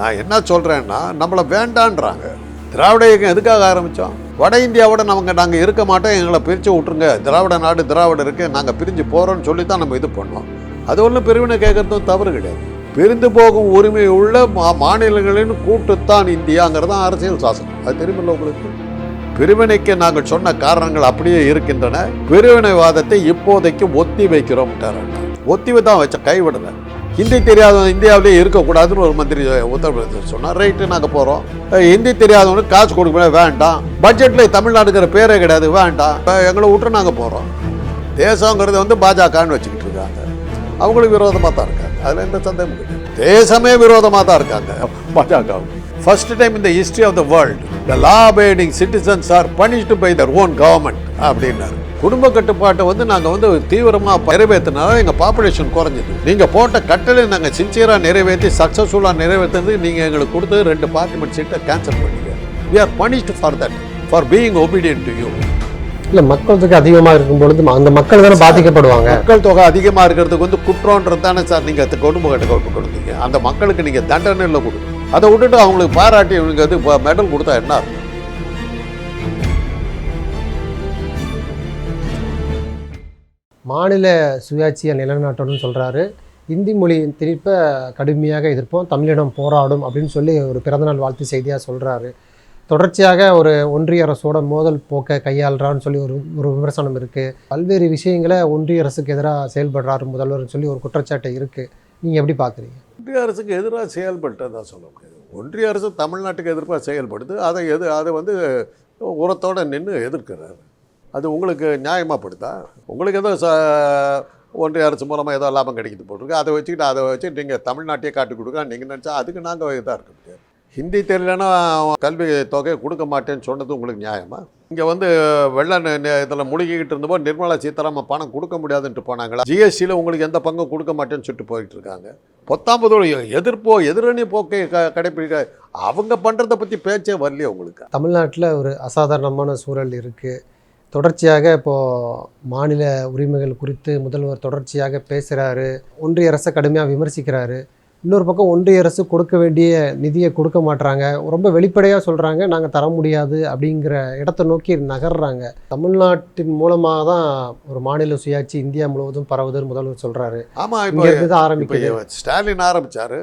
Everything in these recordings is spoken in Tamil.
நான் என்ன சொல்கிறேன்னா நம்மளை வேண்டான்றாங்க. திராவிட இயக்கம் எதுக்காக ஆரம்பித்தோம் வட இந்தியாவோட நமக்கு நாங்கள் இருக்க மாட்டோம் எங்களை பிரித்து விட்ருங்க திராவிட நாடு திராவிட இருக்குது நாங்கள் பிரிஞ்சு போகிறோம்னு சொல்லி தான் நம்ம இது பண்ணோம். அது ஒன்றும் பிரிவினை கேட்குறதும் தவறு கிடையாது. பிரிந்து போகும் உரிமை உள்ள மா மாநிலங்களின் கூட்டுத்தான் இந்தியாங்கிறது தான் அரசியல் சாசனம். அது தெரியுமில்ல உங்களுக்கு? பிரிவினைக்கு நாங்கள் சொன்ன காரணங்கள் அப்படியே இருக்கின்றன. பிரிவினைவாதத்தை இப்போதைக்கு ஒத்தி வைக்கிறோம் ஒத்தி தான் வச்ச கைவிடலை. ஹிந்தி தெரியாதவன் இந்தியாவிலே இருக்கக்கூடாதுன்னு ஒரு மந்திரி உத்தரப்பிரதேசம் சொன்னார். ரைட்டு நாங்கள் போகிறோம் ஹிந்தி தெரியாதவனுக்கு காசு கொடுக்க வேண்டாம். பட்ஜெட்டில் தமிழ்நாடுங்கிற பேரே கிடையாது வேண்டாம். இப்போ எங்களை விட்டு நாங்கள் போகிறோம் தேசங்கிறது வந்து பாஜகன்னு வச்சுக்கிட்டு இருக்காங்க. அவங்களுக்கு விரோதமாக தான் இருக்காங்க. அதில் எந்த சந்தேகமும் தேசமே விரோதமாக தான் இருக்காங்க. பாஜக ஃபர்ஸ்ட் டைம் இந்த history of the world the law abiding citizens are punished by their own government அப்படின்னாரு. குடும்ப கட்டுப்பாட்டை வந்து நாங்கள் வந்து தீவிரமாக நிறைவேற்றினால எங்கள் பாப்புலேஷன் குறைஞ்சது. நீங்கள் போட்ட கட்டளை நாங்கள் சின்சியராக நிறைவேற்றி சக்ஸஸ்ஃபுல்லாக நிறைவேற்றுறது நீங்கள் எங்களுக்கு கொடுத்து ரெண்டு பார்லிமெண்ட் சீட்டை கேன்சல் பண்ணீங்க we are punished for that for being obedient to you இல்ல மக்கள் தொகை அதிகமா இருக்கும் பொழுது அந்த மக்கள் தானே பாதிக்கப்படுவாங்க? மக்கள் தொகை அதிகமாக இருக்கிறதுக்கு வந்து குற்றம்ன்றது தானே சார் நீங்கள் குடும்ப கட்டுப்பாடு கொடுத்தீங்க. அந்த மக்களுக்கு நீங்கள் தண்டனையில் கொடுங்க. அதை விட்டுட்டு அவங்களுக்கு பாராட்டி இவங்க வந்து மெடல் கொடுத்தா என்ன மாநில சுயாட்சியை நிலைநாட்டணும்னு சொல்கிறாரு இந்தி மொழியின் திருப்ப கடுமையாக எதிர்ப்போம். தமிழிடம் போராடும் அப்படின்னு சொல்லி ஒரு பிறந்தநாள் வாழ்த்து செய்தியாக சொல்கிறாரு தொடர்ச்சியாக ஒரு ஒன்றிய அரசோட மோதல் போக்கை கையாளுறான்னு சொல்லி ஒரு ஒரு விமர்சனம் இருக்குது பல்வேறு விஷயங்களை ஒன்றிய அரசுக்கு எதிராக செயல்படுறாரு முதல்வர்னு சொல்லி ஒரு குற்றச்சாட்டு இருக்குது நீங்கள் எப்படி பார்க்குறீங்க ஒன்றிய அரசுக்கு எதிராக செயல்பட்டதாக சொல்ல முடியாது. ஒன்றிய அரசு தமிழ்நாட்டுக்கு எதிர்ப்பாக செயல்படுது. அதை எது அதை வந்து உரத்தோட நின்று எதிர்க்கிறார். அது உங்களுக்கு நியாயமாக படுதா? உங்களுக்கு ஏதோ ச ஒன்றிய அரசு மூலமாக ஏதோ லாபம் கிடைக்குது போட்டிருக்கு. அதை வச்சுக்கிட்டு அதை வச்சு நீங்கள் தமிழ்நாட்டையே காட்டி கொடுக்க நீங்கள் நினச்சா அதுக்கு நாங்கள் இதாக இருக்க முடியாது. ஹிந்தி தெரியலன்னா கல்வி தொகையை கொடுக்க மாட்டேன்னு சொன்னது உங்களுக்கு நியாயமா? இங்கே வந்து வெள்ள இதில் முழுகிக்கிட்டு இருந்தபோது நிர்மலா சீதாராமன் பணம் கொடுக்க முடியாதுன்ட்டு போனாங்களா? ஜிஎஸ்டியில் உங்களுக்கு எந்த பங்கும் கொடுக்க மாட்டேன்னு சொல்லிட்டு போயிட்டு இருக்காங்க பொத்தாம்பதோடு எதிர்ப்போ எதிரணி போக்கை க கடைப்பிடிக்க அவங்க பண்ணுறதை பற்றி பேச்சே வரலையே உங்களுக்கு? தமிழ்நாட்டில் ஒரு அசாதாரணமான சூழல் இருக்குது தொடர்ச்சியாக இப்போது மாநில உரிமைகள் குறித்து முதல்வர் தொடர்ச்சியாக பேசுகிறாரு ஒன்றிய அரசை கடுமையாக விமர்சிக்கிறாரு. இன்னொரு பக்கம் ஒன்றிய அரசு கொடுக்க வேண்டிய நிதியை கொடுக்க மாட்றாங்க. ரொம்ப வெளிப்படையாக சொல்கிறாங்க நாங்கள் தர முடியாது அப்படிங்கிற இடத்தை நோக்கி நகர்றாங்க. தமிழ்நாட்டின் மூலமாக தான் ஒரு மாநில சுயாட்சி இந்தியா முழுவதும் பரவுதுன்னு முதல்வர் சொல்கிறாரு ஆமாம் இப்போ ஆரம்பிக்குது. ஸ்டாலின் ஆரம்பிச்சாரு.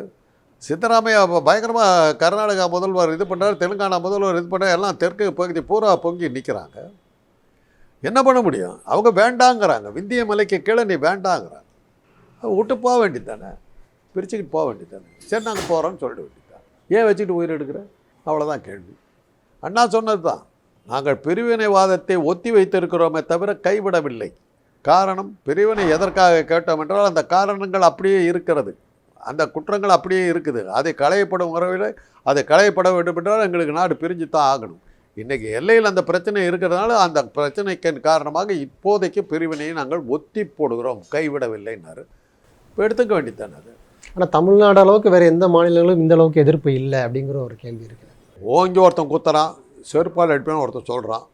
சித்தராமையா பயங்கரமாக கர்நாடகா முதல்வர் இது பண்ணார் தெலுங்கானா முதல்வர் இது பண்ணார் எல்லாம் தெற்கு பகுதி பூரா பொங்கி நிற்கிறாங்க என்ன பண்ண முடியும்? அவங்க வேண்டாங்கிறாங்க. விந்திய மலைக்கு கீழே நீ வேண்டாங்கிறாங்க. விட்டு போக வேண்டியது தானே? பிரிச்சுக்கிட்டு போக வேண்டியது தானே சரி நாங்கள் போகிறோம்னு சொல்லிட வேண்டியதான் ஏன் வச்சுக்கிட்டு உயிர் எடுக்கிற? அவ்வளோதான் கேள்வி. அண்ணா சொன்னது தான் நாங்கள் பிரிவினைவாதத்தை ஒத்தி வைத்திருக்கிறோமே தவிர கைவிடவில்லை. காரணம் பிரிவினை எதற்காக கேட்டோம் என்றால் அந்த காரணங்கள் அப்படியே இருக்கிறது. அந்த குற்றங்கள் அப்படியே இருக்குது. அதை களையப்படும் உறவில் அதை களையப்பட வேண்டும் என்றால் எங்களுக்கு நாடு பிரிஞ்சு தான் ஆகணும். இன்றைக்கி எல்லையில் அந்த பிரச்சனை இருக்கிறதுனால அந்த பிரச்சனைக்கு காரணமாக இப்போதைக்கு பிரிவினையை நாங்கள் ஒத்தி போடுகிறோம். கைவிடவில்லைன்னாரு. இப்போ எடுத்துக்க வேண்டியதானே அது? ஆனால் தமிழ்நாடு அளவுக்கு வேறு எந்த மாநிலங்களும் இந்த அளவுக்கு எதிர்ப்பு இல்லை அப்படிங்கிற ஒரு கேள்வி இருக்குது ஓங்கி ஒருத்தன் குத்துறான் செருப்பால் அடிப்பான்னு ஒருத்தன் சொல்கிறான்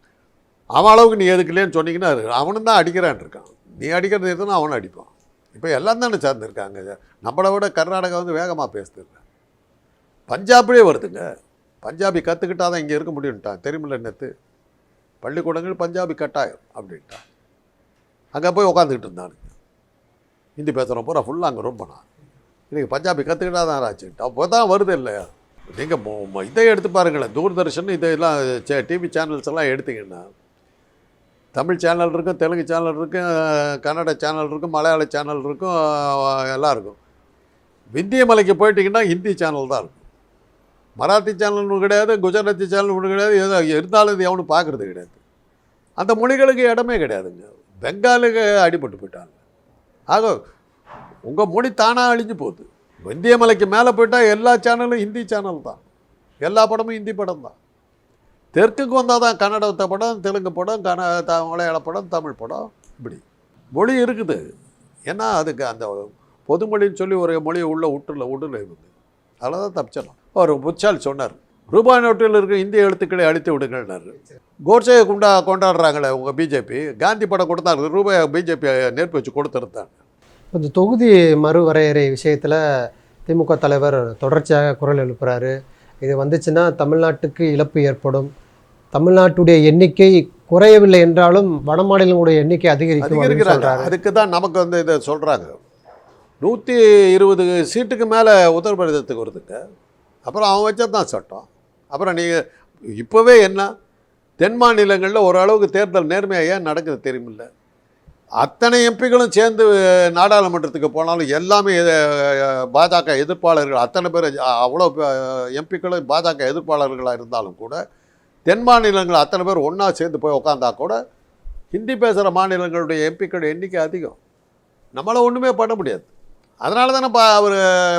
அவன் அளவுக்கு நீ எதுக்குலேன்னு சொன்னீங்கன்னா அவனும் தான் அடிக்கிறான் இருக்கான். நீ அடிக்கிறது எதுனா அவனும் அடிப்பான். இப்போ எல்லாம் தானே சேர்ந்துருக்காங்க. நம்மளை விட கர்நாடகா வந்து வேகமாக பேசுது பஞ்சாப்லேயே வருதுங்க. பஞ்சாபி கற்றுக்கிட்டா தான் இங்கே இருக்க முடியும்ட்டான். தெரியுமில்ல நேற்று பள்ளிக்கூடங்கள் பஞ்சாபி கட்டாயம் அப்படின்ட்டான். அங்கே போய் உட்காந்துக்கிட்டு இருந்தானுங்க. ஹிந்தி பேசுகிறோம் பூரா ஃபுல்லாக அங்கே ரொம்ப நான் இன்றைக்கி பஞ்சாபி கற்றுக்கிட்டா தான் ஆச்சு அப்போ தான் வருது இல்லையா நீங்கள் இதை எடுத்து பாருங்களேன். தூர்தர்ஷன் இதெல்லாம் டிவி சேனல்ஸ் எல்லாம் எடுத்தீங்கன்னா தமிழ் சேனல் இருக்கும் தெலுங்கு சேனல் இருக்கும் கன்னட சேனல் இருக்கும் மலையாள சேனல் இருக்கும் எல்லாம் இருக்கும். விந்திய மலைக்கு போயிட்டீங்கன்னா ஹிந்தி சேனல் தான் இருக்கும். மராத்தி சேனல் ஒன்று கிடையாது குஜராத்தி சேனல் ஒன்று கிடையாது எதோ இருந்தாலும் இது எவனும் பார்க்குறது கிடையாது. அந்த மொழிகளுக்கு இடமே கிடையாதுங்க. பெங்காலுக்கு அடிபட்டு போயிட்டாங்க. ஆக உங்கள் மொழி தானாக அழிஞ்சு போகுது. விந்திய மலைக்கு மேலே போயிட்டால் எல்லா சேனலும் ஹிந்தி சேனல் தான். எல்லா படமும் ஹிந்தி படம் தான். தெற்குக்கு வந்தால் தான் கன்னடத்த படம் தெலுங்கு படம் கன த மலையாள படம் தமிழ் படம் இப்படி. மொழி இருக்குது. ஏன்னா அதுக்கு அந்த பொதுமொழின்னு சொல்லி ஒரு மொழியை உள்ள விட்டுல உடல் இருக்குது. அதில் தான் தப்பிச்சிடலாம். அவர் புச்சால் சொன்னார் ரூபாய் நோட்டில் இருக்க இந்திய எழுத்துக்களை அழித்து விடுங்கள்னாரு கோட்சேயை கொண்டா கொண்டாடுறாங்களே உங்கள் பிஜேபி காந்தி படம் கொடுத்தாங்க ரூபாய் பிஜேபி நெருப்பு வச்சு கொடுத்துருந்தாங்க இந்த தொகுதி மறுவரையறை விஷயத்தில் திமுக தலைவர் தொடர்ச்சியாக குரல் எழுப்புறாரு. இது வந்துச்சுன்னா தமிழ்நாட்டுக்கு இழப்பு ஏற்படும். தமிழ்நாட்டுடைய எண்ணிக்கை குறையவில்லை என்றாலும் வட மாநிலங்களுடைய எண்ணிக்கை அதிகரிக்கும் அதுக்கு தான் நமக்கு வந்து இதை சொல்கிறாங்க நூற்றி இருபது சீட்டுக்கு மேலே உத்தரப்பிரதேசத்துக்கு வருதுங்க. அப்புறம் அவன் வச்சது தான் சட்டம். அப்புறம் நீங்கள் இப்போவே என்ன? தென் மாநிலங்களில் ஓரளவுக்கு தேர்தல் நேர்மையாக ஏன் நடக்குது தெரியுமில்ல? அத்தனை எம்பிகளும் சேர்ந்து நாடாளுமன்றத்துக்கு போனாலும் எல்லாமே பாஜக எதிர்ப்பாளர்கள் அத்தனை பேர் அவ்வளோ எம்பிக்களும் பாஜக எதிர்ப்பாளர்களாக இருந்தாலும் கூட தென் மாநிலங்கள் அத்தனை பேர் ஒன்றா சேர்ந்து போய் உக்காந்தா கூட ஹிந்தி பேசுகிற மாநிலங்களுடைய எம்பிக்கள் எண்ணிக்கை அதிகம். நம்மளால் ஒன்றுமே பண்ண முடியாது. அதனால தானே அவர்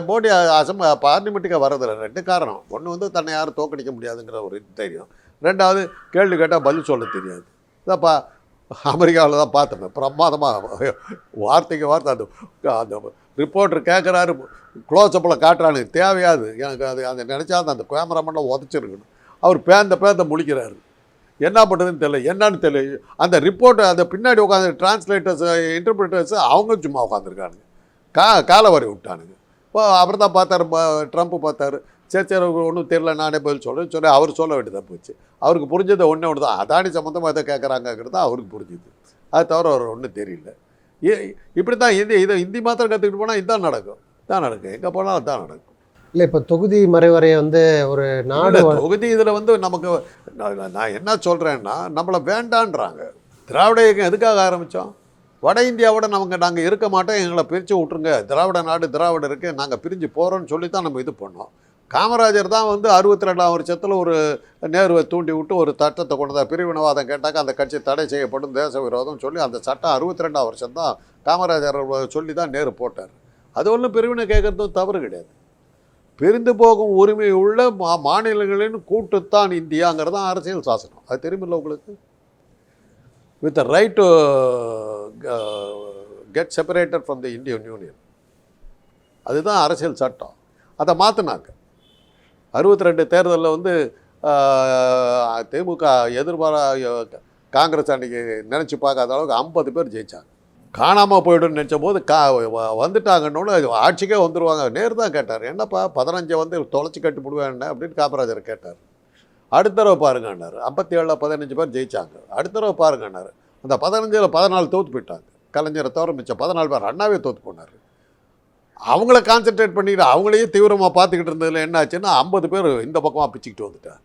மோடி அசம் பார்லிமெண்ட்டுக்கு வரதில்லை ரெண்டு காரணம். ஒன்று வந்து தன்னை யாரும் தோக்கடிக்க முடியாதுங்கிற ஒரு இது தெரியும் ரெண்டாவது கேள்வி கேட்டால் பதில் சொல்ல தெரியாது. இதாப்பா அமெரிக்காவில் தான் பார்த்தேன். பிரமாதமாக வார்த்தைக்கு வார்த்தை. அந்த அந்த ரிப்போர்ட்டர் கேட்குறாரு க்ளோஸ்அப்பில் காட்டுறானு தேவையாது. எனக்கு அது அதை நினச்சா அந்த கேமராமேனில் உதச்சிருக்கணும். அவர் பேந்த பேந்த முழிக்கிறாரு. என்ன பண்ணுறதுன்னு தெரியல. என்னன்னு தெரியல. அந்த ரிப்போர்ட் அந்த பின்னாடி உட்காந்து டிரான்ஸ்லேட்டர்ஸ் இன்டர்பிரிட்டர்ஸ் அவங்க சும்மா உட்காந்துருக்கானுங்க கா காலை வரை விட்டானுங்க. இப்போ அவர் தான் பார்த்தாரு ட்ரம்ப்பு ட்ரம்ப் பார்த்தாரு. சரி சரி ஒன்றும் தெரியல நானே பதில் சொல்கிறேன் சொல்லி அவர் சொல்ல வேண்டியதாக போச்சு. அவருக்கு புரிஞ்சது ஒன்றே ஒன்று தான் அதானி சம்மந்தமாக எதை கேட்குறாங்கிறது தான் அவருக்கு புரிஞ்சுது. அது தவிர அவர் ஒன்றும் தெரியல. ஏ இப்படி தான் ஹிந்தி இதை ஹிந்தி மாத்திரம் கற்றுக்கிட்டு போனால் இதான் நடக்கும். இதான் நடக்கும். எங்கே போனாலும் அதான் நடக்கும். இல்லை இப்போ தொகுதி மறைவரை வந்து ஒரு நாடு தொகுதி இதில் வந்து நமக்கு நான் என்ன சொல்கிறேன்னா நம்மளை வேண்டான்றாங்க. திராவிட இயக்கம் எதுக்காக ஆரம்பித்தோம் வட இந்தியாவோட நமக்கு நாங்கள் இருக்க மாட்டோம். எங்களை பிரித்து விட்ருங்க திராவிட நாடு திராவிட இருக்கு நாங்கள் பிரிஞ்சு போகிறோம்னு சொல்லி தான் நம்ம இது பண்ணோம். காமராஜர் தான் வந்து அறுபத்தி ரெண்டாம் வருஷத்தில் ஒரு நேருவை தூண்டி விட்டு ஒரு சட்டத்தை கொண்டு பிரிவினவாதம் கேட்டாக்க அந்த கட்சி தடை செய்யப்படும் தேச விரோதம் சொல்லி அந்த சட்டம் அறுபத்தி ரெண்டாம் வருஷம் தான் காமராஜர் சொல்லி தான் நேரு போட்டார். அது ஒன்றும் பிரிவினை கேட்குறதும் தவறு கிடையாது. பிரிந்து போகும் உரிமை உள்ள மா மாநிலங்களின் கூட்டுத்தான் இந்தியாங்கிறது தான் அரசியல் சாசனம். அது தெரியுமில்ல உங்களுக்கு? With right to get separated from the Indian union அதுதான் அரசியல் சட்டம். அதை மாற்றினாங்க அறுபத்தி ரெண்டு தேர்தலில் வந்து திமுக எதிர்பாரா காங்கிரஸ் அன்றைக்கி நினச்சி பார்க்காத அளவுக்கு ஐம்பது பேர் ஜெயிச்சாங்க. காணாமல் போய்டும்னு நினச்ச போது கா வந்துட்டாங்கன்னு ஆட்சிக்கே வந்துடுவாங்க நேர் தான் கேட்டார். என்னப்பா பதினஞ்சை வந்து தொலைச்சி கட்டி விடுவேன் அப்படின்னு காமராஜர் கேட்டார். அடுத்த தடவை பாருங்கன்னாரு ஐம்பத்தி ஏழில் பதினஞ்சு பேர் ஜெயிச்சாங்க. அடுத்த தடவை பாருங்கன்னாரு அந்த பதினஞ்சில் பதினாலு தோற்று போயிட்டாங்க. கலைஞரை தவிர மிச்சம் பதினாலு பேர் அண்ணாவே தோற்று போனார். அவங்கள கான்சென்ட்ரேட் பண்ணிட்டு அவங்களையே தீவிரமாக பார்த்துக்கிட்டு இருந்ததில் என்ன ஆச்சுன்னா ஐம்பது பேர் இந்த பக்கமாக பிச்சுக்கிட்டு வந்துட்டாங்க.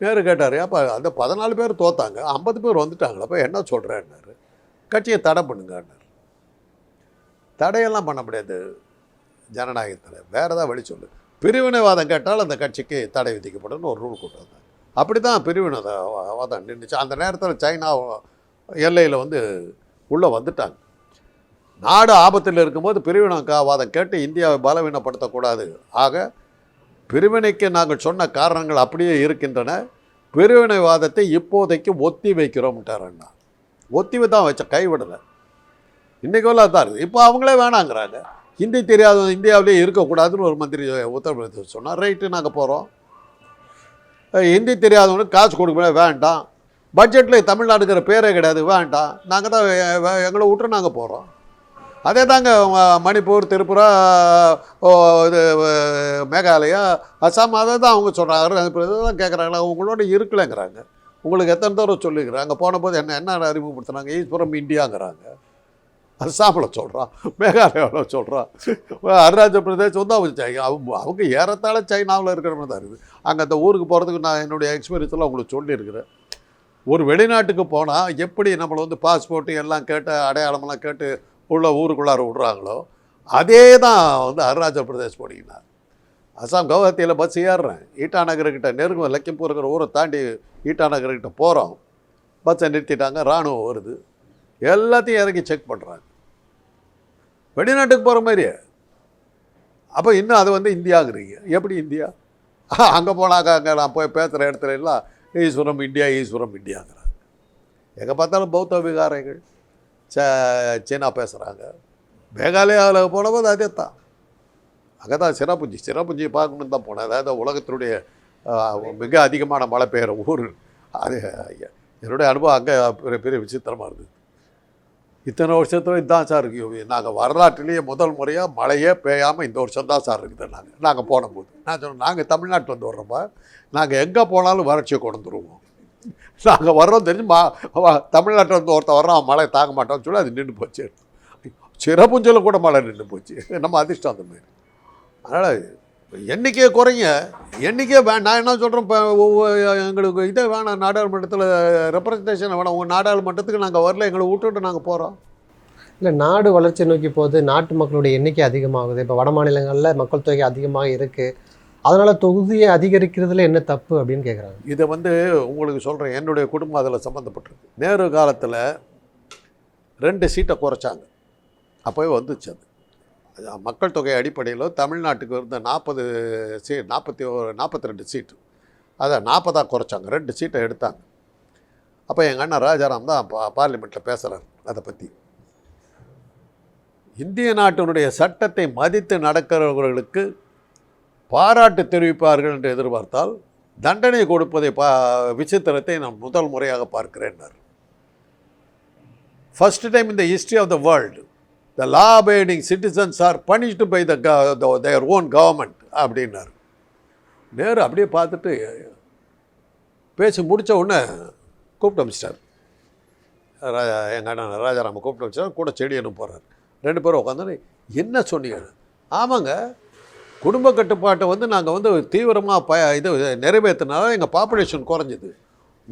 நேரு கேட்டார் அப்போ அந்த பதினாலு பேர் தோத்தாங்க ஐம்பது பேர் வந்துட்டாங்களப்ப என்ன சொல்கிறேன்னாரு கட்சியை தடை பண்ணுங்கன்னாரு. தடையெல்லாம் பண்ண முடியாது ஜனநாயகத்தில் வேறு ஏதாவது வழி சொல்லு. பிரிவினைவாதம் கேட்டால் அந்த கட்சிக்கு தடை விதிக்கப்படும் ஒரு ரூல் கொண்டு வந்தாங்க. அப்படி தான் பிரிவினைவாதம் நின்றுச்சு அந்த நேரத்தில் சைனா எல்லையில் வந்து உள்ளே வந்துட்டாங்க. நாடு ஆபத்தில் இருக்கும்போது பிரிவினைவாதம் கேட்டு இந்தியாவை பலவீனப்படுத்தக்கூடாது. ஆக பிரிவினைக்கு நாங்கள் சொன்ன காரணங்கள் அப்படியே இருக்கின்றன. பிரிவினைவாதத்தை இப்போதைக்கு ஒத்தி வைக்கிறோம்ட்டார் அண்ணா. ஒத்தி தான் வச்ச கைவிடலை. இன்றைக்கு வரலாம் தான் இருக்குது. இப்போ அவங்களே வேணாங்கிறாங்க. ஹிந்தி தெரியாத இந்தியாவிலே இருக்கக்கூடாதுன்னு ஒரு மந்திரி உத்தரப்பிரதேச சொன்னார். ரைட்டு நாங்கள் போகிறோம் ஹிந்தி தெரியாதவனுக்கு காசு கொடுக்க வேண்டாம். பட்ஜெட்டில் தமிழ்நாடுங்கிற பேரே கிடையாது. வேண்டாம். நாங்கள் தான் எங்களை விட்டு நாங்கள் போகிறோம் அதே தாங்க மணிப்பூர் திரிபுரா ஓ, இது மேகாலயா அசாம் அதை தான் அவங்க சொல்கிறாங்க தான் கேட்குறாங்களா அவங்களோட இருக்கலைங்கிறாங்க. உங்களுக்கு எத்தனை தடவை சொல்லிக்கிறாங்க போன போது என்ன என்ன அறிமுகப்படுத்துனாங்க? ஈஸ்வரம் இந்தியாங்கிறாங்க. அஸ்ஸாமில் சொல்கிறான் மேகாலயாவில் சொல்கிறான் அருணாச்சல பிரதேஷ் வந்து அவங்க அவங்க அவங்க ஏறத்தாழ சைனாவில் இருக்கிற மாதிரி தான் இருக்குது அங்கே அந்த ஊருக்கு போகிறதுக்கு நான் என்னுடைய எக்ஸ்பீரியன்ஸில் உங்களுக்கு சொல்லியிருக்கிறேன். ஒரு வெளிநாட்டுக்கு போனால் எப்படி நம்மளை வந்து பாஸ்போர்ட்டு எல்லாம் கேட்டு அடையாளமெல்லாம் கேட்டு உள்ள ஊருக்குள்ளார விட்றாங்களோ அதே தான் வந்து அருணாச்சல் பிரதேஷ் போனீங்கன்னா அசாம் கவுஹாத்தியில் பஸ் ஏறுறேன் ஈட்டா நகர்கிட்ட நெருங்கும் லக்கிம்பூருங்கிற ஊரை தாண்டி ஈட்டா நகர்கிட்ட போகிறோம் பஸ்ஸை நிறுத்திட்டாங்க இராணுவம் வருது. எல்லாத்தையும் இறக்கி செக் பண்ணுறாங்க வெளிநாட்டுக்கு போகிற மாதிரியே. அப்போ இன்னும் அது வந்து இந்தியாங்கிறீங்க. எப்படி இந்தியா? அங்கே போனாக்கா அங்கே நான் போய் பேசுகிற இடத்துல எல்லாம் ஈஸ்வரம் இந்தியா ஈஸ்வரம் இந்தியாங்கிறாங்க. எங்கே பார்த்தாலும் பௌத்த விகாரங்கள். சீனா பேசுகிறாங்க மேகாலயாவில் போனபோது அதே தான். அங்கே தான் சிறப்புஞ்சி சிறப்புஞ்சி பார்க்கணுன்னு தான் போனேன். அதாவது உலகத்தினுடைய மிக அதிகமான மழை பெய்கிற ஊர். அது என்னுடைய அனுபவம் அங்கே பெரிய பெரிய விசித்திரமாக இருந்தது. இத்தனை வருஷத்துல இதுதான் சார் இருக்கு நாங்கள் வரலாற்றிலேயே முதல் முறையாக மழையே பெய்யாமல் இந்த வருஷம் தான் சார் இருக்குது நாங்கள் நாங்கள் போன போது நான் சொன்னேன் நாங்கள் தமிழ்நாட்டில் வந்து வர்றோம்ப்பா. நாங்கள் எங்கே போனாலும் வறட்சியை கொண்டுருவோம் நாங்கள் வர்றோம் தெரிஞ்சு மா தமிழ்நாட்டில் வந்து ஒருத்தன் வர்றோம் மழை தாங்க மாட்டோம்னு சொல்லி அது நின்று போச்சு. சிறப்புஞ்சல கூட மழை நின்று போச்சு. நம்ம அதிர்ஷ்டம் அந்த மாதிரி. அதனால் எண்ணிக்கையை குறைங்க. எண்ணிக்கையை வே நான் என்ன சொல்கிறேன் இப்போ எங்களுக்கு இதே வேணாம் நாடாளுமன்றத்தில் ரெப்ரசன்டேஷன் வேணாம். உங்கள் நாடாளுமன்றத்துக்கு நாங்கள் வரல எங்களை விட்டுட்டு நாங்கள் போகிறோம் இல்லை நாடு வளர்ச்சி நோக்கி போகுது நாட்டு மக்களுடைய எண்ணிக்கை அதிகமாகுது. இப்போ வட மாநிலங்களில் மக்கள் தொகை அதிகமாக இருக்குது அதனால் தொகுதியை அதிகரிக்கிறதுல என்ன தப்பு அப்படின்னு கேட்குறாங்க இதை வந்து உங்களுக்கு சொல்கிறேன் என்னுடைய குடும்பம் அதில் சம்மந்தப்பட்டிருக்கு நேரு காலத்தில் ரெண்டு சீட்டை குறைச்சாங்க. அப்போவே வந்துச்சு அது. மக்கள் தொகை அடிப்படையில் தமிழ்நாட்டுக்கு இருந்த நாற்பது சீ நாற்பத்தி ஒரு நாற்பத்தி ரெண்டு சீட்டு. அதை நாற்பதாக குறைச்சாங்க. ரெண்டு சீட்டை எடுத்தாங்க. அப்போ எங்கள் அண்ணன் ராஜாராம் தான் பா பார்லிமெண்ட்டில் பேசுகிறார் அதை பற்றி இந்திய நாட்டினுடைய சட்டத்தை மதித்து நடக்கிறவர்களுக்கு பாராட்டு தெரிவிப்பார்கள் என்று எதிர்பார்த்தால் தண்டனை கொடுப்பதை பா விசித்திரத்தை நான் முதல் முறையாக பார்க்கிறேன்னார். ஃபர்ஸ்ட் டைம் இந்த history of the world the law abiding citizens are punished by the their own government அப்படின்னார். நேரு அப்படியே பார்த்துட்டு பேசி முடித்த உடனே கூப்பிட்டு அமிச்சிட்டார். ராஜா எங்கள் அண்ணன் ராஜாராம கூப்பிட்டு அமிச்சார் கூட செடியனும் போகிறார் ரெண்டு பேரும் உட்காந்து என்ன சொன்னீங்க? ஆமாங்க குடும்ப கட்டுப்பாட்டை வந்து நாங்கள் வந்து தீவிரமாக ப இது நிறைவேற்றினால எங்கள் பாப்புலேஷன் குறைஞ்சிது.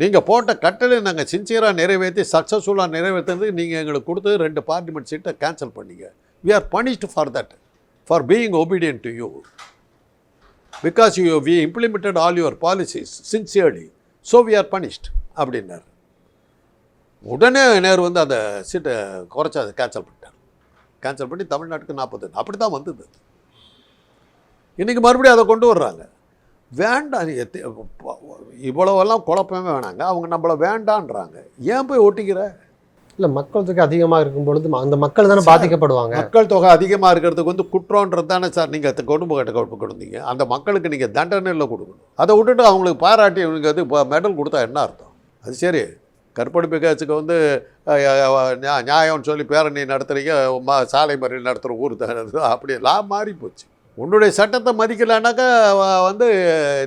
நீங்கள் போட்ட கட்டளை நாங்கள் சின்சியராக நிறைவேற்றி சக்ஸஸ்ஃபுல்லாக நிறைவேற்றுறது நீங்கள் எங்களுக்கு கொடுத்து ரெண்டு பார்லிமெண்ட் சீட்டை கேன்சல் பண்ணிங்க. We are punished for that for being obedient to you because you we implemented all your policies sincerely so we are punished அப்படின்னார். உடனே நேரு வந்து அந்த சீட்டை குறைச்சி அதை கேன்சல் பண்ணிட்டார். கேன்சல் பண்ணி தமிழ்நாட்டுக்கு நாற்பது அப்படி தான் வந்தது. இன்றைக்கி மறுபடியும் அதை கொண்டு வர்றாங்க. வேண்டாம் இவ்வளவெல்லாம் குழப்பமே வேணாங்க. அவங்க நம்மளை வேண்டான்றாங்க. ஏன் போய் ஒட்டிக்கிற? இல்லை மக்கள் தொகை அதிகமாக இருக்கும் பொழுது அந்த மக்கள் தானே பாதிக்கப்படுவாங்க. மக்கள் தொகை அதிகமாக இருக்கிறதுக்கு வந்து குற்றம்ன்றது தானே சார். நீங்கள் குடும்ப கட்ட கொடுப்பு கொடுத்தீங்க. அந்த மக்களுக்கு நீங்கள் தண்டனையில் கொடுக்கணும். அதை விட்டுட்டு அவங்களுக்கு பாராட்டி இவனுக்கு வந்து இப்போ மெடல் கொடுத்தா என்ன அர்த்தம்? அது சரி. கற்பழிப்பு கேஸுக்கு வந்து நியாயம்னு சொல்லி பேரணி நடத்துறீங்க மா சாலை மறியல் நடத்துகிற ஊர் தான். அது. அப்படி எல்லாம் மாறி போச்சு உன்னுடைய சட்டத்தை மதிக்கலைன்னாக்கா வந்து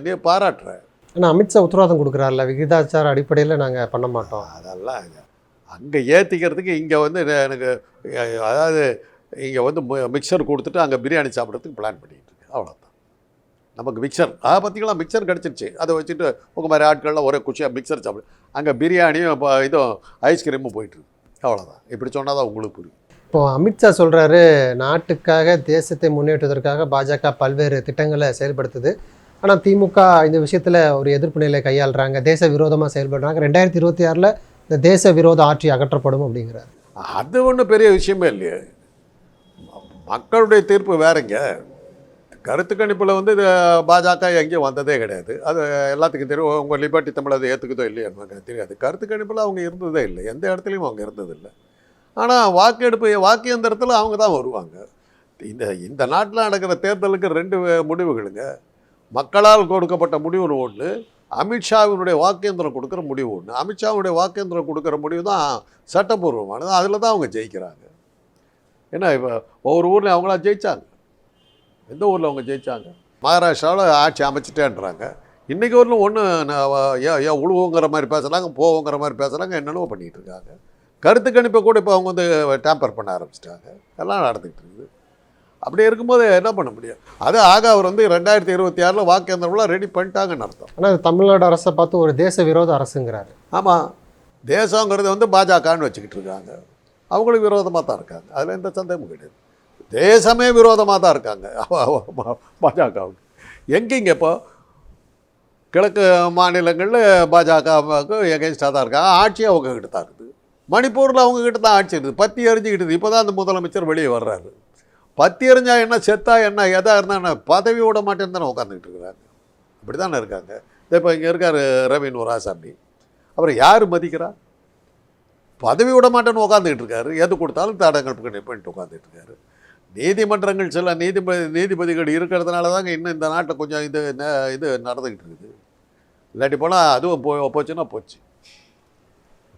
நீ பாராட்டுற. ஆனால் அமித்ஷா உத்தரவாதம் கொடுக்குறாருல விகிதாச்சார அடிப்படையில் நாங்கள் பண்ண மாட்டோம். அதெல்லாம் அங்கே ஏற்றிக்கிறதுக்கு இங்கே வந்து எனக்கு அதாவது இங்கே வந்து மி- மிக்சர் கொடுத்துட்டு அங்கே பிரியாணி சாப்பிட்றதுக்கு பிளான் பண்ணிக்கிட்டு இருக்கு அவ்வளோதான் நமக்கு மிக்சர் அதை பார்த்தீங்களா மிக்சர் கிடச்சிருச்சு. அதை வச்சுட்டு உங்கள் மாதிரி ஆட்கள்லாம் ஒரே குச்சியாக மிக்சர் சாப்பிடு அங்கே பிரியாணியும் இப்போ இதுவும் ஐஸ்கிரீமும் போயிட்டுருக்கு அவ்வளோதான் இப்படி சொன்னால் தான் உங்களுக்கு புரியும். இப்போ அமித்ஷா சொல்கிறாரு நாட்டுக்காக தேசத்தை முன்னேற்றுவதற்காக பாஜக பல்வேறு திட்டங்களை செயல்படுத்துது. ஆனால் திமுக இந்த விஷயத்தில் ஒரு எதிர்ப்பு நிலை கையாளுறாங்க தேச விரோதமாக செயல்படுறாங்க. ரெண்டாயிரத்தி இருபத்தி ஆறில் இந்த தேச விரோத ஆட்சி அகற்றப்படும் அப்படிங்கிறார். அது ஒன்றும் பெரிய விஷயமே இல்லையே. மக்களுடைய தீர்ப்பு வேறுங்க. கருத்து கணிப்பில் வந்து இது பாஜக எங்கேயும் வந்ததே கிடையாது. அது எல்லாத்துக்கும் தெரியும். உங்கள் லிபர்ட்டி தமிழ் அதை ஏற்றுக்குதோ இல்லையோ எனக்கு தெரியாது. கருத்து கணிப்பில் அவங்க இருந்ததே இல்லை. எந்த இடத்துலையும் அவங்க இருந்ததில்லை. ஆனால் வாக்கெடுப்பு வாக்கு எந்திரத்தில் அவங்க தான் வருவாங்க. இந்த இந்த நாட்டில் நடக்கிற தேர்தலுக்கு ரெண்டு முடிவுகளுங்க. மக்களால் கொடுக்கப்பட்ட முடிவு ஒன்று அமித்ஷாவினுடைய வாக்கேந்திரம் கொடுக்குற முடிவு ஒன்று அமித்ஷாவுடைய வாக்கேந்திரம் கொடுக்குற முடிவு தான் சட்டப்பூர்வமானது. அதில் தான் அவங்க ஜெயிக்கிறாங்க. ஏன்னா இப்போ ஒவ்வொரு ஊரில் அவங்களா ஜெயிச்சாங்க. எந்த ஊரில் அவங்க ஜெயித்தாங்க மகாராஷ்டிராவில் ஆட்சி அமைச்சிட்டேன்றாங்க. இன்றைக்கி ஊரில் ஒன்று ஏன் ஏன் உழுவுங்கிற மாதிரி பேசுகிறாங்க போவோங்கிற மாதிரி பேசுகிறாங்க என்னென்னவோ பண்ணிகிட்டு இருக்காங்க. கருத்து கணிப்பை கூட இப்போ அவங்க வந்து டேம்பர் பண்ண ஆரம்பிச்சிட்டாங்க. எல்லாம் நடந்துக்கிட்டு இருக்குது. அப்படி இருக்கும்போது என்ன பண்ண முடியும்? அது ஆக அவர் வந்து ரெண்டாயிரத்தி இருபத்தி ஆறில் வாக்கேந்திரம்லாம் ரெடி பண்ணிட்டாங்கன்னு அர்த்தம். ஆனால் தமிழ்நாடு அரசை பார்த்து ஒரு தேச விரோத அரசுங்கிறாரு. ஆமாம் தேசங்கிறது வந்து பாஜகன்னு வச்சுக்கிட்டு இருக்காங்க. அவங்களுக்கு விரோதமாக தான் இருக்காங்க. அதில் எந்த சந்தேகமும் கிடையாது. தேசமே விரோதமாக தான் இருக்காங்க. பாஜகவுக்கு. எங்கேங்க இப்போ? கிழக்கு மாநிலங்களில் பாஜகவுக்கு எகென்ஸ்டாக தான் இருக்காங்க. ஆட்சி அவங்க கிட்ட தான் இருக்குது. மணிப்பூரில் அவங்க கிட்ட தான் ஆட்சி இருக்குது. பத்தி எறிஞ்சிக்கிட்டு இருக்குது. இப்போ தான் அந்த முதலமைச்சர் வெளியே வர்றாரு. பத்தி எறிஞ்சா என்ன செத்தா என்ன எதா இருந்தால் என்ன பதவி விட மாட்டேன்னு தானே உட்காந்துக்கிட்டு இருக்கிறாங்க. அப்படி தானே இருக்காங்க இப்போ இங்கே இருக்கார் ரவீன் ராசாமி அப்புறம் யார் மதிக்கிறா? பதவி விட மாட்டேன்னு உட்காந்துக்கிட்டு இருக்காரு. எது கொடுத்தாலும் தடங்கள் பண்ணிட்டு உட்காந்துட்டு இருக்காரு. நீதிமன்றங்கள் சில நீதிபதி நீதிபதிகள் இருக்கிறதுனால தாங்க இன்னும் இந்த நாட்டில் கொஞ்சம் இது இது நடந்துக்கிட்டு இருக்குது. இல்லாட்டி போனால் அதுவும் போ போச்சுன்னா போச்சு.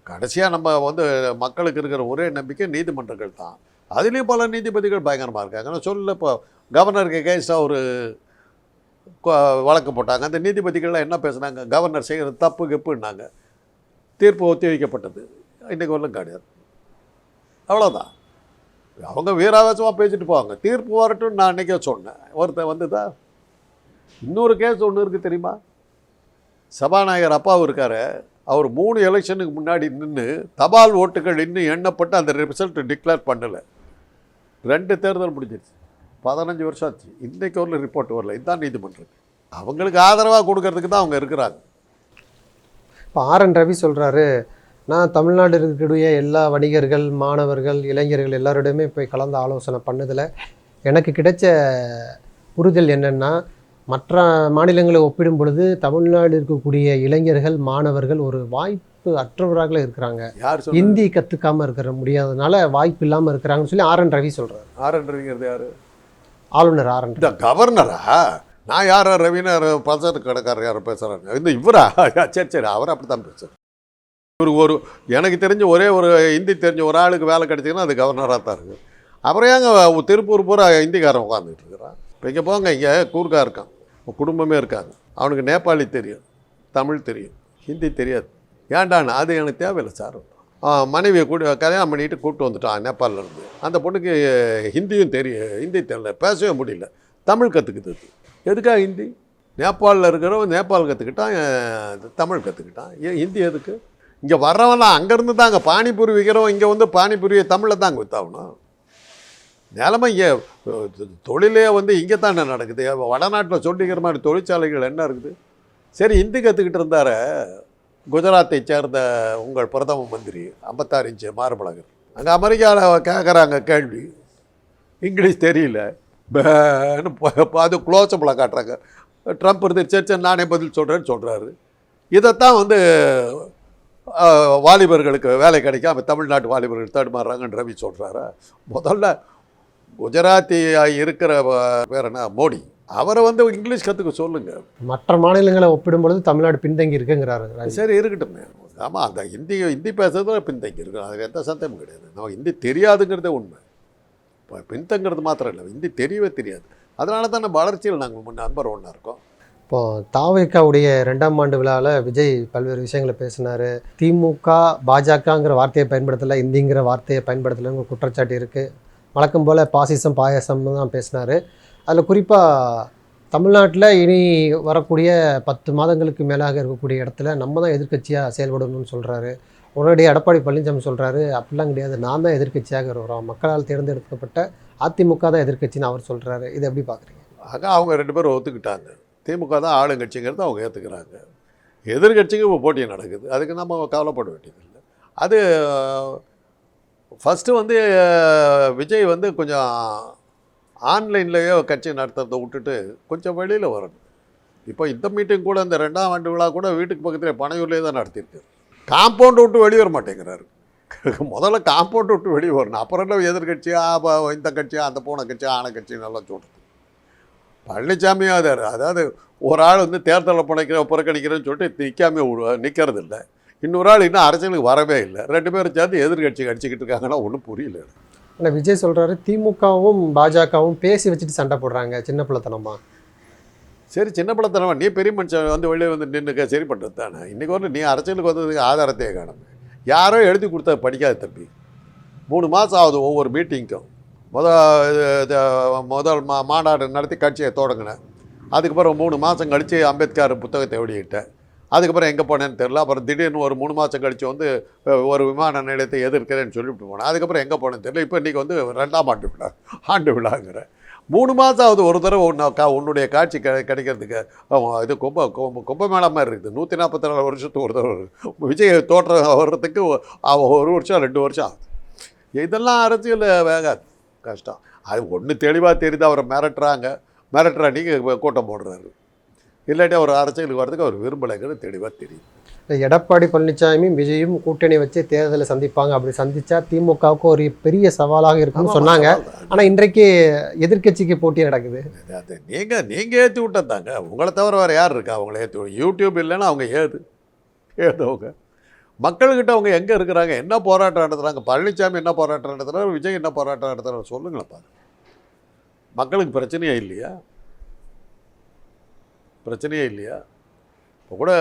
கடைசியாக நம்ம வந்து மக்களுக்கு இருக்கிற ஒரே நம்பிக்கை நீதிமன்றங்கள் தான். அதுலேயும் பல நீதிபதிகள் பயங்கரமாக இருக்காங்க. நான் சொல்ல இப்போ கவர்னருக்கு கேஸாக ஒரு வழக்கு போட்டாங்க. அந்த நீதிபதிகள்லாம் என்ன பேசுனாங்க? கவர்னர் செய்கிறது தப்பு கெப்புன்னாங்க. தீர்ப்பு ஒத்தி வைக்கப்பட்டது இன்றைக்கு ஒன்றும் கிடையாது. அவ்வளோதான் அவங்க வீராவேசமாக பேசிட்டு போவாங்க. தீர்ப்பு வரட்டும் நான் அன்றைக்கே சொன்னேன். ஒருத்தர் வந்துதா? இன்னொரு கேஸ் ஒன்று இருக்குது தெரியுமா? சபாநாயகர் அப்பாவும் இருக்காரு. அவர் மூணு எலெக்ஷனுக்கு முன்னாடி நின்று தபால் ஓட்டுகள் இன்னும் எண்ணப்பட்டு அந்த ரிசல்ட் டிக்ளேர் பண்ணலை. ரெண்டு தேர்தல் முடிஞ்சிருச்சு. பதினஞ்சு வருஷம் ஆச்சு. இன்றைக்கு ஒரு ரிப்போர்ட் வரல. இதுதான் நீதிமன்றம். அவங்களுக்கு ஆதரவாக கொடுக்கறதுக்கு தான் அவங்க இருக்கிறாங்க. இப்போ ஆர் என் ரவி சொல்கிறாரு நான் தமிழ்நாடு இருக்கக்கூடிய எல்லா வணிகர்கள் மாணவர்கள் இளைஞர்கள் எல்லாரோடையுமே போய் கலந்து ஆலோசனை பண்ணதில் எனக்கு கிடைச்ச புரிதல் என்னென்னா மற்ற மாநிலங்களை ஒப்பிடும் பொழுது தமிழ்நாடு இருக்கக்கூடிய இளைஞர்கள் மாணவர்கள் ஒரு வாய்ப்பு அற்றவராக இருக்கிறாங்க. ஹிந்தி கற்றுக்காமல் இருக்கிற முடியாதனால வாய்ப்பு இல்லாமல் இருக்கிறாங்கன்னு சொல்லி ஆர் என் ரவி சொல்கிறார் ஆர்ன்றீங்கிறது யார்? ஆளுநர் ஆர் என் கவர்னரா? நான் யார்? ரவீனர் பசர் கடைக்காரர் யார் பேசுகிறாங்க இந்த இவரா? சரி சரி அவர் அப்படி தான் பேசுகிறார் இவர் ஒரு எனக்கு தெரிஞ்ச ஒரே ஒரு ஹிந்தி தெரிஞ்ச ஒரு ஆளுக்கு வேலை கிடைச்சிங்கன்னா அது கவர்னராக தான் இருக்குது அப்புறம் ஏங்க திருப்பூர் பூரா ஹிந்திக்காரன் உட்காந்துட்டு இருக்கிறான். இப்போ இங்கே போங்க இங்கே கூர்க்கா இருக்கான். குடும்பமே இருக்காங்க அவனுக்கு நேபாளி தெரியும் தமிழ் தெரியும் ஹிந்தி தெரியாது. ஏன்டான்னு அது எனக்கு தேவையில்லை சார். மனைவியை கூட்டி கல்யாணம் பண்ணிட்டு கூப்பிட்டு வந்துட்டான் நேபாளிலேருந்து அந்த பொண்ணுக்கு ஹிந்தியும் தெரியும் ஹிந்தி தெரியல பேசவே முடியல. தமிழ் கற்றுக்குது எதுக்காக ஹிந்தி? நேபாளில் இருக்கிறவன் நேபாள் கற்றுக்கிட்டான் தமிழ் கற்றுக்கிட்டான் ஏன் ஹிந்தி எதுக்கு? இங்கே வர்றவன்லாம் அங்கேருந்து தாங்க பானிபூரி விற்கிறவன் இங்கே வந்து பானிபூரியை தமிழில் தாங்க அங்கே வித்தாகணும். நிலமை இங்கே தொழிலே வந்து இங்கே தானே நடக்குது. வடநாட்டில் சொல்லிக்கிற மாதிரி தொழிற்சாலைகள் என்ன இருக்குது? சரி ஹிந்தி கற்றுக்கிட்டு இருந்தார குஜராத்தை சேர்ந்த உங்கள் பிரதம மந்திரி ஐம்பத்தாறு இன்ச்சு மார்பழகர் அங்கே அமெரிக்காவில் கேட்குறாங்க கேள்வி. இங்கிலீஷ் தெரியல. பேன்னு அது க்ளோஸப்பில் காட்டுறாங்க. ட்ரம்ப் இருந்து சரி சரி நானே பதில் சொல்கிறேன்னு சொல்கிறாரு இதைத்தான் வந்து வாலிபர்களுக்கு வேலை கிடைக்காம தமிழ்நாட்டு வாலிபர்கள் தடுமாறுறாங்கன்னு ரவி சொல்கிறாரு முதல்ல குஜராத்தி இருக்கிற பேர் என்ன? மோடி. அவரை வந்து இங்கிலீஷ் கற்றுக்க சொல்லுங்கள் மற்ற மாநிலங்களை ஒப்பிடும் பொழுது தமிழ்நாடு பின்தங்கி இருக்குங்கிறாரு. சரி இருக்கட்டுமே. ஆமாம் அந்த ஹிந்தி ஹிந்தி பேசுறதுல பின்தங்கி இருக்கும் அதுக்கு எந்த சந்தேகமும் கிடையாது. நம்ம ஹிந்தி தெரியாதுங்கிறதே உண்மை. இப்போ பின்தங்கிறது மாத்திரம் இல்லை. ஹிந்தி தெரியவே தெரியாது. அதனால தான் நம்ம வளர்ச்சியில் நாங்கள் முன்ன நம்பர் ஒன்றா இருக்கோம். இப்போ தாவேக்காவுடைய ரெண்டாம் ஆண்டு விழாவில் விஜய் பல்வேறு விஷயங்களை பேசினார். திமுக பாஜகங்கிற வார்த்தையை பயன்படுத்தலை இந்திங்கிற வார்த்தையை பயன்படுத்தலைங்கிற குற்றச்சாட்டு இருக்குது வழக்கம் போல் பாசிசம் பாயசம்னு தான் பேசினார். அதில் குறிப்பாக தமிழ்நாட்டில் இனி வரக்கூடிய பத்து மாதங்களுக்கு மேலாக இருக்கக்கூடிய இடத்துல நம்ம தான் எதிர்க்கட்சியாக செயல்படணும்னு சொல்கிறாரு உடனடி எடப்பாடி பழனிசாமி சொல்கிறாரு அப்படிலாம் கிடையாது. நான் தான் எதிர்க்கட்சியாக இருக்கிறோம். மக்களால் தேர்ந்தெடுக்கப்பட்ட அதிமுக தான் எதிர்க்கட்சின்னு அவர் சொல்கிறாரு இதை எப்படி பார்க்குறீங்க ஆக அவங்க ரெண்டு பேரும் ஒத்துக்கிட்டாங்க. திமுக தான் ஆளுங்கட்சிங்கிறது அவங்க ஏற்றுக்கிறாங்க எதிர்கட்சிக்கு இப்போ போட்டி நடக்குது. அதுக்கு நம்ம கவலைப்பட வேண்டியதில்லை. அது ஃபஸ்ட்டு வந்து விஜய் வந்து கொஞ்சம் ஆன்லைன்லேயோ கட்சி நடத்துறதை விட்டுட்டு கொஞ்சம் வெளியில் வரணும். இப்போ இந்த மீட்டிங் கூட இந்த ரெண்டாம் ஆண்டு விழா கூட வீட்டுக்கு பக்கத்தில் பனையூர்லேயே தான் நடத்தியிருக்கு. காம்பவுண்ட் விட்டு வெளியே வர மாட்டேங்கிறாரு. முதல்ல காம்பவுண்டு விட்டு வெளியே வரணும். அப்புறம் என்ன எதிர்கட்சியா இந்த கட்சியாக அந்த போன கட்சியாக ஆன கட்சியும் நல்லா சொல்கிறது பழனிசாமியாக அதார் அதாவது ஒரு ஆள் வந்து தேர்தலில் புனைக்கிற புறக்கணிக்கிறேன்னு சொல்லிட்டு நிற்காம நிற்கிறது இல்லை இன்னொரு ஆள் இன்னும் அரசியலுக்கு வரவே இல்லை. ரெண்டு பேரும் சேர்ந்து எதிர்கட்சி அடிச்சுக்கிட்டு இருக்காங்கன்னா ஒன்றும் புரியல ஆனால் விஜய் சொல்கிறாரு திமுகவும் பாஜகவும் பேசி வச்சுட்டு சண்டை போடுறாங்க சின்ன பிள்ளைத்தனமா? சரி சின்ன பிள்ளைத்தனமா? நீ பெரிய மனுஷன் வந்து வெளியே வந்து நின்றுக்க சரி பண்ணுறது தானே? இன்றைக்கி வந்து நீ அரசியலுக்கு வந்ததுக்கு ஆதாரத்தையே காணும். யாரோ எழுதி கொடுத்தா படிக்காத தம்பி. மூணு மாதம் ஆகுது ஒவ்வொரு மீட்டிங்க்கும். முத இது இது முதல் மா மாநாடு நடத்தி கட்சியை தொடங்கினேன். அதுக்கப்புறம் மூணு மாதம் கழித்து அம்பேத்கர் புத்தகத்தை வெளியிட்டேன். அதுக்கப்புறம் எங்கே போனேன்னு தெரில அப்புறம் திடீர்னு ஒரு மூணு மாதம் கழித்து வந்து ஒரு விமான நிலையத்தை எதிர்க்கிறேன்னு சொல்லிவிட்டு போனேன். அதுக்கப்புறம் எங்கே போனேன்னு தெரில இப்போ இன்றைக்கி வந்து ரெண்டாம் ஆண்டு விழா ஆண்டு விழாங்கிற. மூணு மாதம் ஆகுது ஒரு தடவை உன்னை கா உன்னுடைய காட்சி கிடை கிடைக்கிறதுக்கு இது கும்ப கும்ப கும்பமேளா மாதிரி இருக்குது. நூற்றி நாற்பத்தி நாலு வருஷத்துக்கு ஒரு தடவை விஜய் தோற்றம் வர்றதுக்கு அவ- ஒரு வருஷம் ரெண்டு வருஷம் ஆகுது. இதெல்லாம் அரசியல் வேகாது. கஷ்டம். அது ஒன்று தெளிவாக தெரியுது. அவரை மிரட்டுறாங்க. மிரட்டுறா நீங்கள் கூட்டம் போடுறாரு. இல்லாட்டி அவர் அரசியலுக்கு வர்றதுக்கு அவர் விரும்பலைங்கிறது தெளிவாக தெரியும் எடப்பாடி பழனிசாமியும் விஜயும் கூட்டணி வச்சு தேர்தலை சந்திப்பாங்க. அப்படி சந்திச்சா திமுகவுக்கு ஒரு பெரிய சவாலாக இருக்கும்னு சொன்னாங்க. ஆனால் இன்றைக்கு எதிர்க்கட்சிக்கு போட்டி நடக்குது. அது நீங்கள் நீங்கள் ஏற்றி விட்டதாங்க உங்களை தவிர வேறு யார் இருக்கா? அவங்கள ஏற்றி யூடியூப் இல்லைன்னா அவங்க ஏது? ஏதவங்க மக்கள்கிட்ட அவங்க எங்கே இருக்கிறாங்க? என்ன போராட்டம் நடத்துகிறாங்க பழனிசாமி என்ன போராட்டம் நடத்துகிறார் விஜய் என்ன போராட்டம் நடத்துகிறார் சொல்லுங்களேன் பாரு மக்களுக்கு பிரச்சனையே இல்லையா? பிரச்சனையே இல்லையா? இப்போ கூட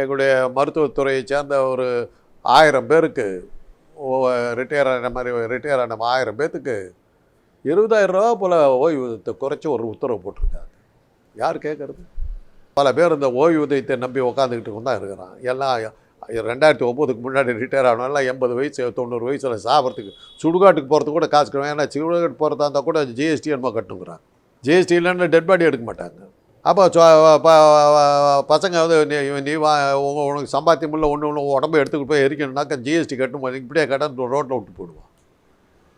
எங்களுடைய மருத்துவத்துறையை சேர்ந்த ஒரு ஆயிரம் பேருக்கு ரிட்டையர் ஆன மாதிரி ரிட்டையர் ஆன ஆயிரம் பேர்த்துக்கு இருபதாயிரம் ரூபா போல் ஓய்வூதியத்தை குறைச்சி ஒரு உத்தரவு போட்டிருக்காங்க. யார் கேட்குறது? பல பேர் இந்த ஓய்வூதியத்தை நம்பி உக்காந்துக்கிட்டு தான் இருக்கிறான் எல்லாம் ரெண்டாயிரத்தி ஒம்போதுக்கு முன்னாடி ரிட்டையர் ஆனவங்களாம் எண்பது வயசு தொண்ணூறு வயசில் சாப்பிட்றதுக்கு சுடுகாட்டுக்கு போகிறதுக்கு கூட காசு கிடையாது ஏன்னா சுடுகாட்டுக்கு போகிறதா இருந்தால் கூட ஜிஎஸ்டி என்னமோ கட்டுங்கிறான் ஜிஎஸ்டி இல்லைன்னா டெட் பாடி எடுக்க மாட்டாங்க. அப்போ சோ பசங்க வந்து நீ நீ வா உங்க- உனக்கு சம்பாத்தியம் இல்லை ஒன்று ஒன்று உடம்பு எடுத்துக்கிட்டு போய் எரிக்கணும்னாக்கா ஜிஎஸ்டி கட்டணும் இப்படியே கட்டணும் ரோட்டில் விட்டு போடுவான்.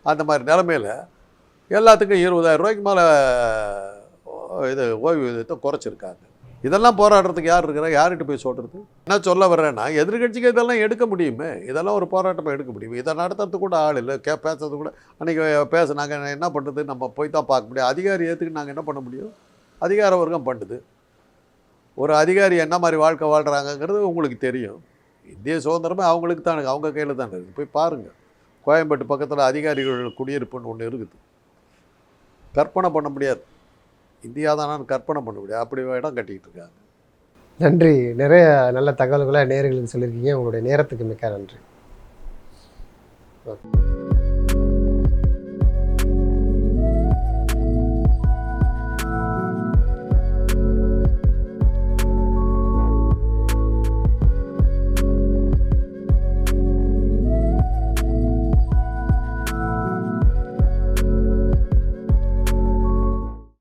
அந்த மாதிரி நிலமையில் எல்லாத்துக்கும் இருபதாயிரம் ரூபாய்க்கு மேலே இது ஓய்வூதியத்தை குறைச்சிருக்காங்க. இதெல்லாம் போராடுறதுக்கு யார் இருக்கிறா? யார்கிட்ட போய் சொல்கிறது என்ன சொல்ல வர்றேன்னா எதிர்கட்சிக்கு இதெல்லாம் எடுக்க முடியுமே? இதெல்லாம் ஒரு போராட்டமாக எடுக்க முடியும்? இதை நடத்துறது கூட ஆள் இல்லை கே பேசுறது கூட. அன்றைக்கி பேசுனாங்க என்ன பண்ணுறது நம்ம போய் தான் பார்க்க முடியும். அதிகாரி ஏற்றுக்கு நாங்கள் என்ன பண்ண முடியும்? அதிகார வர்க்கம் பண்ணுது. ஒரு அதிகாரி என்ன மாதிரி வாழ்க்கை வாழ்கிறாங்கங்கிறது உங்களுக்கு தெரியும். இந்திய சுதந்திரமே அவங்களுக்கு தான் அவங்க கையில் தான் இருக்குது போய் பாருங்கள் கோயம்பேட்டு பக்கத்தில் அதிகாரிகள் குடியிருப்புன்னு ஒன்று இருக்குது. கற்பனை பண்ண முடியாது. இந்தியா தானான்னு கற்பனை பண்ண முடியாது. அப்படி இடம் கட்டிக்கிட்டு இருக்காங்க. நன்றி. நிறைய நல்ல தகவல்களை நேர்களுக்கு சொல்லியிருக்கீங்க. உங்களுடைய நேரத்துக்கு மிக்க நன்றி.